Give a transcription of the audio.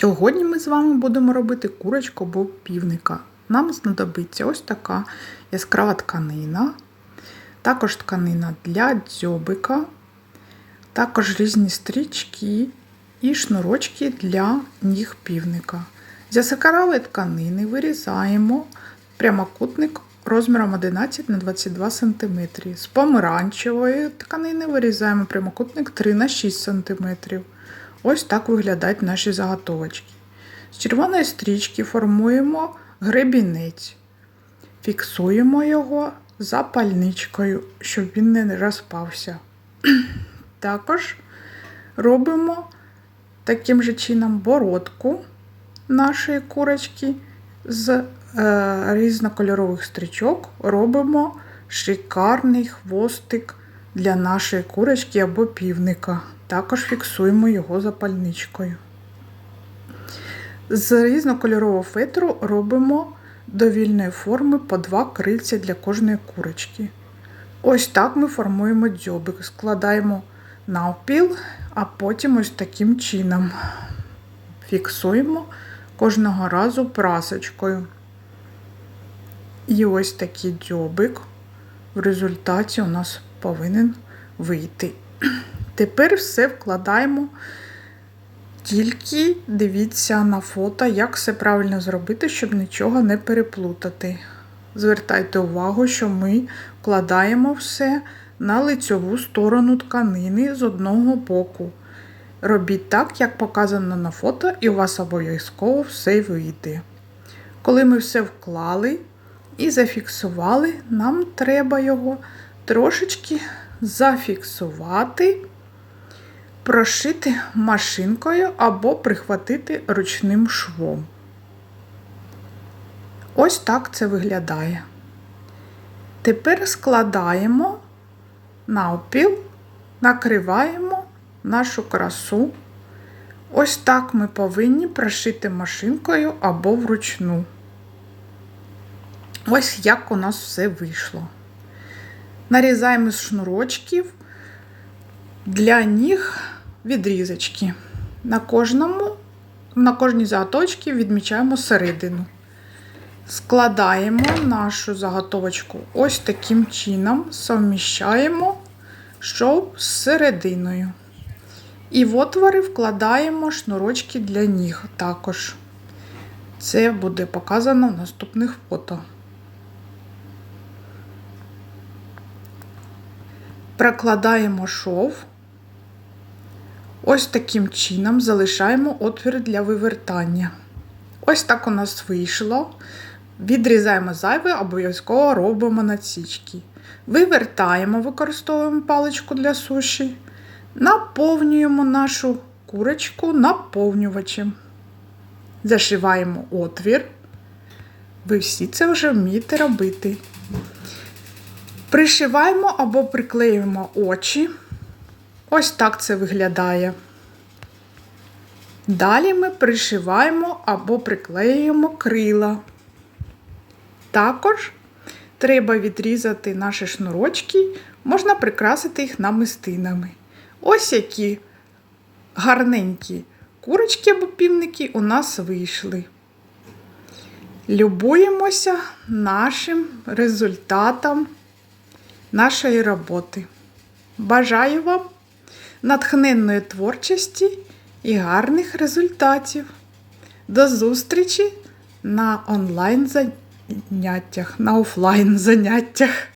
Сьогодні ми з вами будемо робити курочку або півника. Нам знадобиться ось така яскрава тканина, також тканина для дзьобика, також різні стрічки і шнурочки для ніг півника. З яскравої тканини вирізаємо прямокутник розміром 11 на 22 см. З помаранчевої тканини вирізаємо прямокутник 3 на 6 см. Ось так виглядають наші заготовочки. З червоної стрічки формуємо гребінець, фіксуємо його запальничкою, щоб він не розпався. Також робимо таким же чином бородку нашої курочки з е, різнокольорових стрічок. Робимо шикарний хвостик для нашої курочки або півника. Також фіксуємо його запальничкою. З різнокольорового фетру робимо довільної форми по два крильця для кожної курочки. Ось так ми формуємо дзьобик, складаємо навпіл, а потім ось таким чином фіксуємо кожного разу прасочкою. І ось такий дзьобик в результаті у нас повинен вийти. Тепер все вкладаємо, тільки дивіться на фото, як все правильно зробити, щоб нічого не переплутати. Звертайте увагу, що ми вкладаємо все на лицьову сторону тканини з одного боку. Робіть так, як показано на фото, і у вас обов'язково все вийде. Коли ми все вклали і зафіксували, нам треба його трошечки зафіксувати прошити машинкою або прихватити ручним швом. Ось так це виглядає. Тепер складаємо навпіл, накриваємо нашу красу. Ось так ми повинні прошити машинкою або вручну. Ось як у нас все вийшло. Нарізаємо з шнурочків для ніг відрізочки. На кожному, на кожній заготовочці відмічаємо середину. Складаємо нашу заготовочку ось таким чином, совміщаємо шов з серединою. І в отвори вкладаємо шнурочки для ніг також. Це буде показано в наступних фото. Прокладаємо шов. Ось таким чином залишаємо отвір для вивертання. Ось так у нас вийшло. Відрізаємо зайве, обов'язково робимо надсічки. Вивертаємо, використовуємо паличку для суші, наповнюємо нашу курочку наповнювачем. Зашиваємо отвір. Ви всі це вже вмієте робити. Пришиваємо або приклеюємо очі. Ось так це виглядає. Далі ми пришиваємо або приклеюємо крила. Також треба відрізати наші шнурочки, можна прикрасити їх намистинами. Ось які гарненькі курочки або півники у нас вийшли. Любуємося нашим результатом нашої роботи. Бажаю вам натхненної творчості і гарних результатів. До зустрічі на онлайн заняттях, на офлайн заняттях.